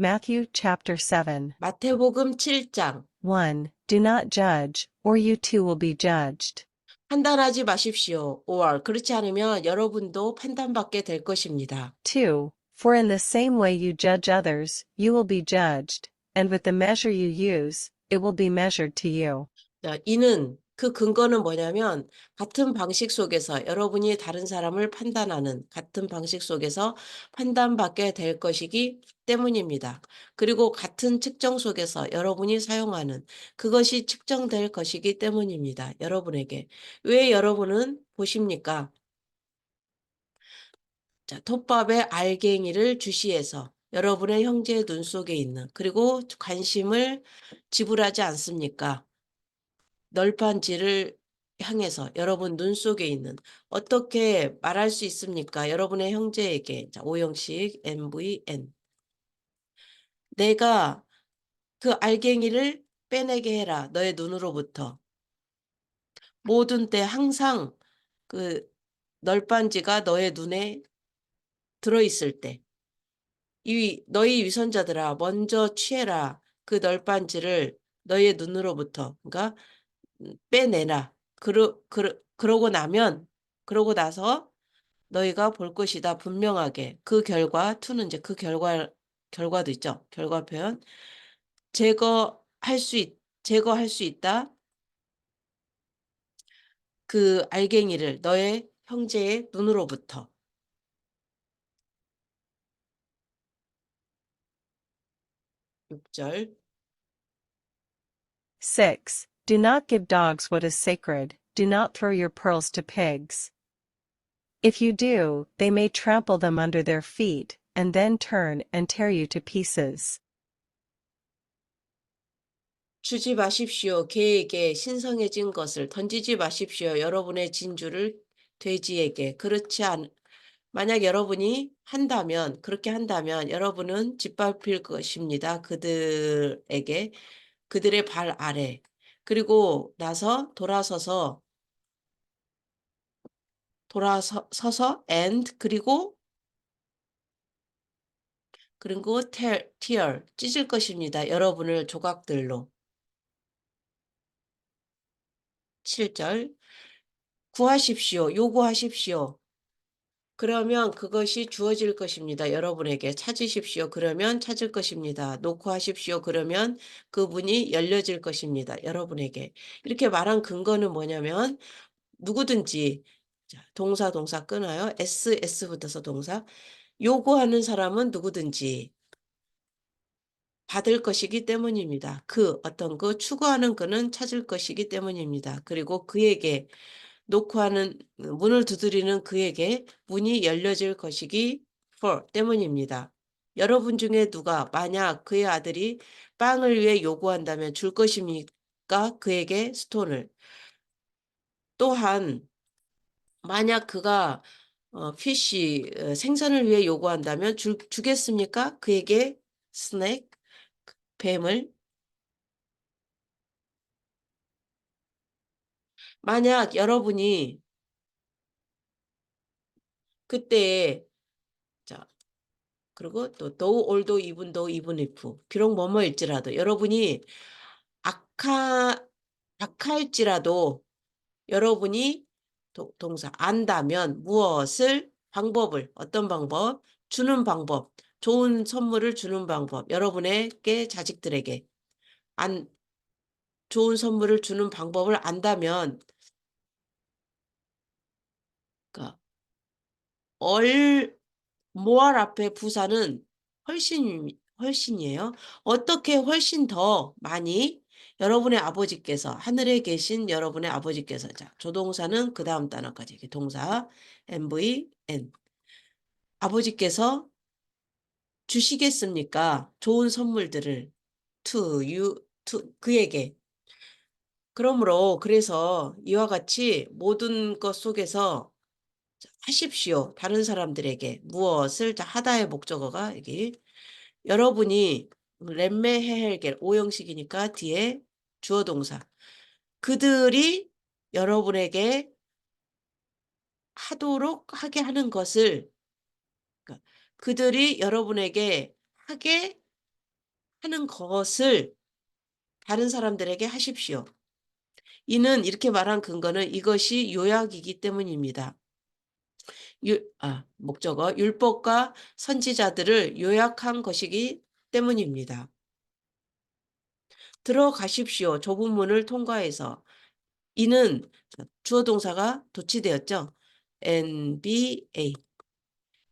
Matthew chapter 7. 마태복음 7장 1. Do not judge, or you too will be judged. 판단하지 마십시오. 5월 그렇지 않으면 여러분도 판단받게 될 것입니다. 2. For in the same way you judge others, you will be judged, and with the measure you use, it will be measured to you. 자, 이는 그 근거는 뭐냐면 같은 방식 속에서 여러분이 다른 사람을 판단하는 같은 방식 속에서 판단받게 될 것이기 때문입니다. 그리고 같은 측정 속에서 여러분이 사용하는 그것이 측정될 것이기 때문입니다. 여러분에게. 왜 여러분은 보십니까? 자, 톱밥에 알갱이를 주시해서 여러분의 형제의 눈 속에 있는 그리고 관심을 지불하지 않습니까? 널판지를 향해서 여러분 눈 속에 있는 어떻게 말할 수 있습니까? 여러분의 형제에게. 자, 오형식 MVN 내가 그 알갱이를 빼내게 해라 너의 눈으로부터. 모든 때 항상 그 널빤지가 너의 눈에 들어있을 때. 이 너희 위선자들아 먼저 취해라. 그 널빤지를 너의 눈으로부터. 그러니까 음, 빼내라. 그러, 그러, 그러고 나면 그러고 나서 너희가 볼 것이다 분명하게. 그 결과 투는 이제 그 결과 결과도 있죠. 결과 표현. 제거할 수 있, 제거할 수 있다. 그 알갱이를 너의 형제의 눈으로부터. 6절. 6. Do not give dogs what is sacred, do not throw your pearls to pigs. If you do, they may trample them under their feet, and then turn and tear you to pieces. 주지 마십시오. 개에게 신성해진 것을 던지지 마십시오. 여러분의 진주를 돼지에게. 그렇지 않, 만약 여러분이 한다면, 그렇게 한다면 여러분은 짓밟힐 것입니다. 그들에게, 그들의 발 아래. 그리고 나서 돌아서서, 돌아서서, and, 그리고, 그리고 tear, tear, 찢을 것입니다. 여러분을 조각들로. 7절 구하십시오. 요구하십시오. 그러면 그것이 주어질 것입니다. 여러분에게 찾으십시오. 그러면 찾을 것입니다. 놓고 하십시오. 그러면 그 문이 열려질 것입니다. 여러분에게. 이렇게 말한 근거는 뭐냐면 누구든지 자, 동사 동사 끊어요. S, S 붙어서 동사. 요구하는 사람은 누구든지 받을 것이기 때문입니다. 그 어떤 그 추구하는 그는 찾을 것이기 때문입니다. 그리고 그에게 놓고 하는 문을 두드리는 그에게 문이 열려질 것이기 for 때문입니다. 여러분 중에 누가 만약 그의 아들이 빵을 위해 요구한다면 줄 것입니까? 그에게 스톤을. 또한 만약 그가 어, 피쉬 어, 생선을 위해 요구한다면 줄, 주겠습니까? 그에게 스낵 뱀을 만약 여러분이 그때 자 그리고 또 though though even if 비록 뭐뭐일지라도 여러분이 악하 악할지라도 여러분이 도, 동사 안다면 무엇을? 방법을. 어떤 방법? 주는 방법. 좋은 선물을 주는 방법. 여러분에게 자식들에게. 안 좋은 선물을 주는 방법을 안다면 그러니까 얼 모알 앞에 부사는 훨씬 훨씬이에요. 어떻게 훨씬 더 많이? 여러분의 아버지께서 하늘에 계신 여러분의 아버지께서. 자 조동사는 그 다음 단어까지 이렇게 동사 MV N. 아버지께서 주시겠습니까? 좋은 선물들을 to you to 그에게 그러므로 그래서 이와 같이 모든 것 속에서 하십시오. 다른 사람들에게 무엇을 자, 하다의 목적어가 여기 여러분이 렘메 헤헬겔 오형식이니까 뒤에 주어 동사 그들이 여러분에게 하도록 하게 하는 것을 그러니까 그들이 여러분에게 하게 하는 것을 다른 사람들에게 하십시오. 이는 이렇게 말한 근거는 이것이 요약이기 때문입니다. 유, 아, 목적어 율법과 선지자들을 요약한 것이기 때문입니다. 들어가십시오. 좁은 문을 통과해서 이는 주어 동사가 도치되었죠. NBA.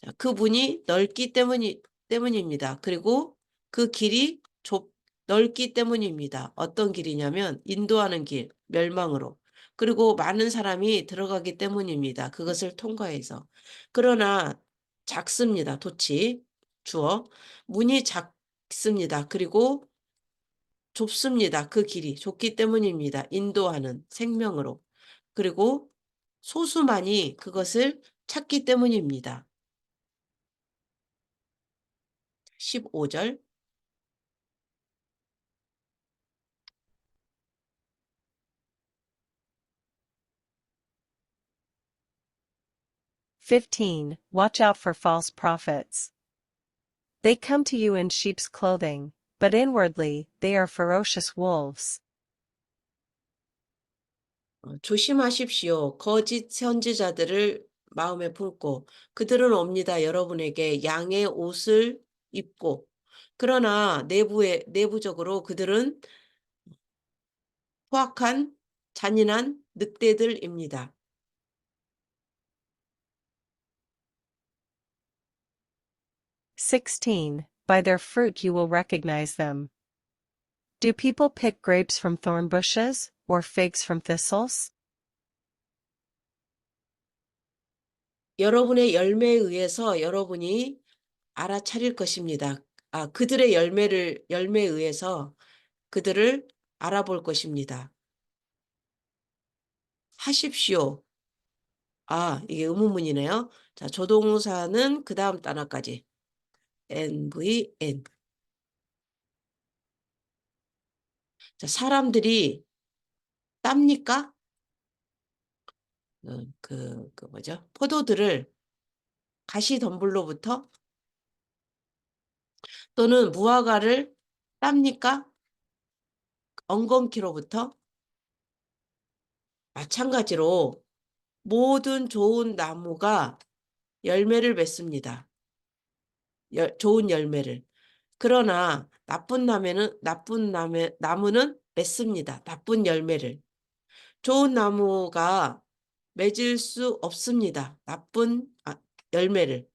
자, 그 문이 넓기 때문이, 때문입니다. 그리고 그 길이 좁, 넓기 때문입니다. 어떤 길이냐면 인도하는 길, 멸망으로. 그리고 많은 사람이 들어가기 때문입니다. 그것을 통과해서. 그러나 작습니다. 도치, 주어. 문이 작습니다. 그리고 좁습니다. 그 길이 좁기 때문입니다. 인도하는 생명으로. 그리고 소수만이 그것을 찾기 때문입니다. 15절 Fifteen. Watch out for false prophets. They come to you in sheep's clothing, but inwardly they are ferocious wolves. 어, 조심하십시오. 거짓 선지자들을 마음에 품고 그들은 옵니다. 여러분에게 양의 옷을 입고 그러나 내부에 내부적으로 그들은 포악한 잔인한 늑대들입니다. Sixteen. By their fruit you will recognize them. Do people pick grapes from thorn bushes, or figs from thistles? 여러분의 열매에 의해서 여러분이 알아차릴 것입니다. 아, 그들의 열매를 열매에 의해서 그들을 알아볼 것입니다. 하십시오. 아, 이게 의문문이네요. 자, 조동사는 그 다음 단어까지. NVN. 자, 사람들이 땁니까? 그, 그, 그 뭐죠? 포도들을 가시덤불로부터 또는 무화과를 땁니까? 엉겅퀴로부터 마찬가지로 모든 좋은 나무가 열매를 맺습니다. 열, 좋은 열매를. 그러나 나쁜 나무는 나쁜 나무, 나무는 맺습니다. 나쁜 열매를. 좋은 나무가 맺을 수 없습니다. 나쁜 아, 열매를.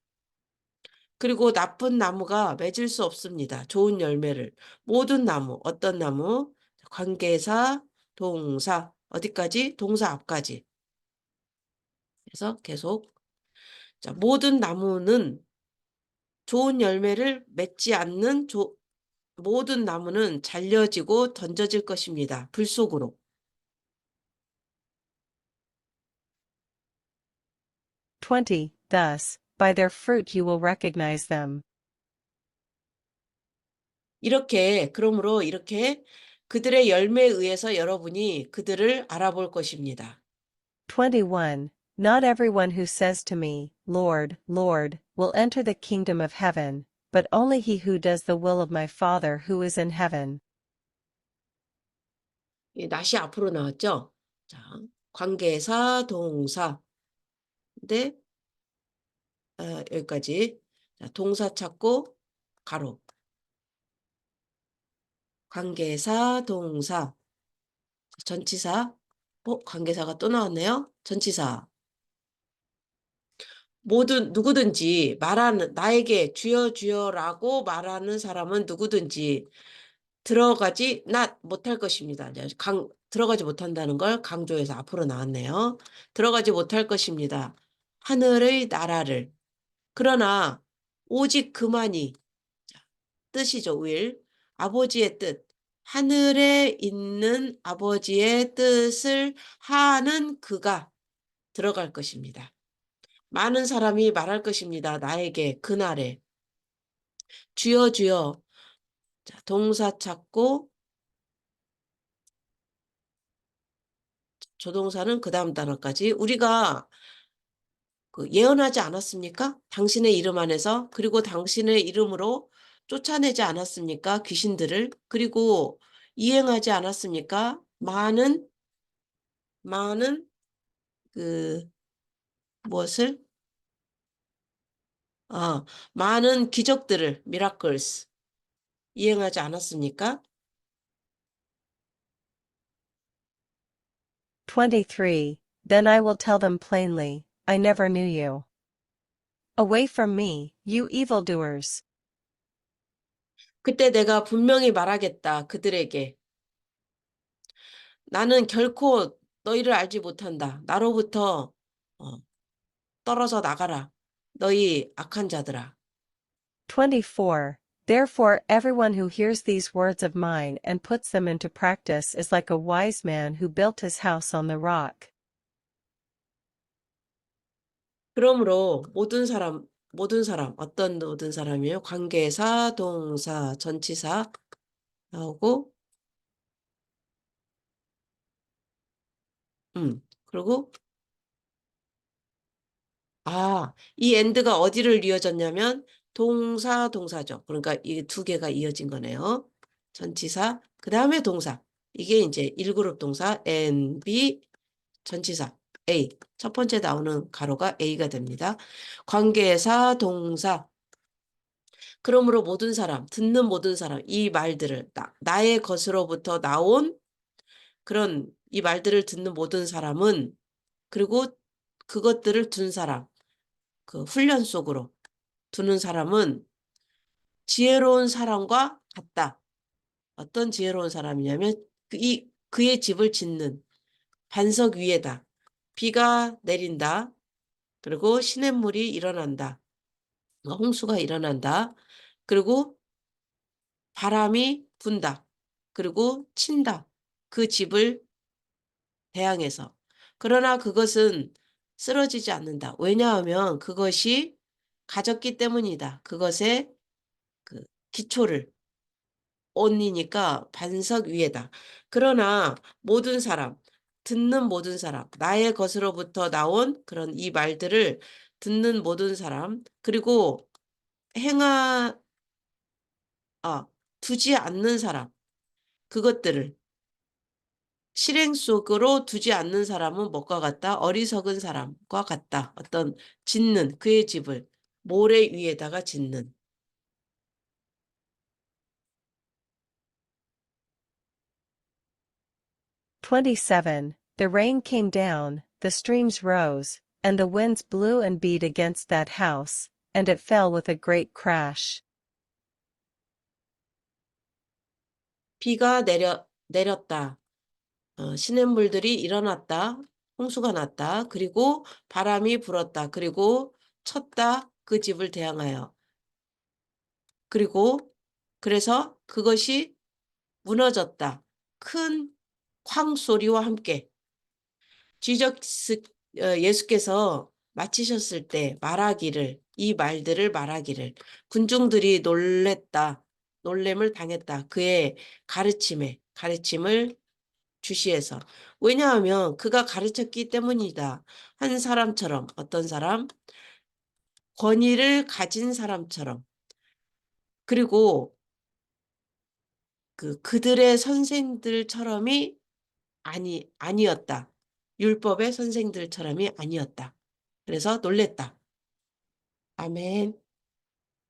그리고 나쁜 나무가 맺을 수 없습니다. 좋은 열매를. 모든 나무, 어떤 나무? 관계사, 동사, 어디까지? 동사 앞까지. 그래서 계속 자, 모든 나무는 좋은 열매를 맺지 않는 조, 모든 나무는 잘려지고 던져질 것입니다. 불 속으로. Twenty. Thus, by their fruit you will recognize them. 이렇게 그러므로 이렇게 그들의 열매에 의해서 여러분이 그들을 알아볼 것입니다. 21. Not everyone who says to me, Lord, Lord, will enter the kingdom of heaven, but only he who does the will of my Father who is in heaven. 이 낫이 앞으로 나왔죠? 자, 관계사, 동사. 근데 아, 여기까지 자, 동사 찾고 가로. 관계사, 동사. 전치사. 어, 관계사가 또 나왔네요. 전치사. 모든 누구든지 말하는 나에게 주여 주여라고 말하는 사람은 누구든지 들어가지 나 못할 것입니다. 강 들어가지 못한다는 걸 강조해서 앞으로 나왔네요. 들어가지 못할 것입니다. 하늘의 나라를 그러나 오직 그만이 자, 뜻이죠. will 아버지의 뜻 하늘에 있는 아버지의 뜻을 하는 그가 들어갈 것입니다. 많은 사람이 말할 것입니다. 나에게 그날에 주여 주여 자, 동사 찾고 조동사는 그 다음 단어까지 우리가 그 예언하지 않았습니까? 당신의 이름 안에서 그리고 당신의 이름으로 쫓아내지 않았습니까? 귀신들을. 그리고 이행하지 않았습니까? 많은, 많은, 그, 무엇을? 아, 많은 기적들을, miracles, 이행하지 않았습니까? 23. Then I will tell them plainly, I never knew you. Away from me, you evildoers. 그때 내가 분명히 말하겠다. 그들에게. 나는 결코 너희를 알지 못한다. 나로부터 어, 떨어져 나가라. 너희 악한 자들아. 24. Therefore everyone who hears these words of mine and puts them into practice is like a wise man who built his house on the rock. 그러므로 모든 사람, 모든 사람, 어떤 모든 사람이에요? 관계사, 동사, 전치사 나오고, 음, 그리고 아, 이 엔드가 어디를 이어졌냐면 동사, 동사죠. 그러니까 이 두 개가 이어진 거네요. 전치사, 그 다음에 동사. 이게 이제 1그룹 동사 N, B, 전치사 A. 첫 번째 나오는 가로가 A가 됩니다. 관계사, 동사. 그러므로 모든 사람, 듣는 모든 사람, 이 말들을 나, 나의 것으로부터 나온 그런 이 말들을 듣는 모든 사람은 그리고 그것들을 둔 사람, 그 훈련 속으로 두는 사람은 지혜로운 사람과 같다. 어떤 지혜로운 사람이냐면 그 이 그의 집을 짓는 반석 위에다 비가 내린다. 그리고 시냇물이 일어난다. 어, 홍수가 일어난다. 그리고 바람이 분다. 그리고 친다. 그 집을 대항해서. 그러나 그것은 쓰러지지 않는다. 왜냐하면 그것이 가졌기 때문이다. 그것의 그 기초를 온이니까 반석 위에다. 그러나 모든 사람, 듣는 모든 사람, 나의 것으로부터 나온 그런 이 말들을 듣는 모든 사람, 그리고 행하, 아, 두지 않는 사람, 그것들을 실행 속으로 두지 않는 사람은 뭐가 같다? 어리석은 사람과 같다. 어떤 짓는 그의 집을 모래 위에다가 짓는. Twenty-seven. The rain came down, the streams rose, and the winds blew and beat against that house, and it fell with a great crash. 비가 내려, 내렸다. 어, 시냇물들이 일어났다. 홍수가 났다. 그리고 바람이 불었다. 그리고 쳤다. 그 집을 대항하여. 그리고 그래서 그것이 무너졌다. 큰 황소리와 함께. 지적스 어, 예수께서 마치셨을 때 말하기를 이 말들을 말하기를 군중들이 놀랬다. 놀램을 당했다. 그의 가르침에 가르침을 주시해서 왜냐하면 그가 가르쳤기 때문이다. 한 사람처럼 어떤 사람 권위를 가진 사람처럼 그리고 그 그들의 선생들처럼이 아니 아니었다. 율법의 선생들처럼이 아니었다. 그래서 놀랬다. 아멘.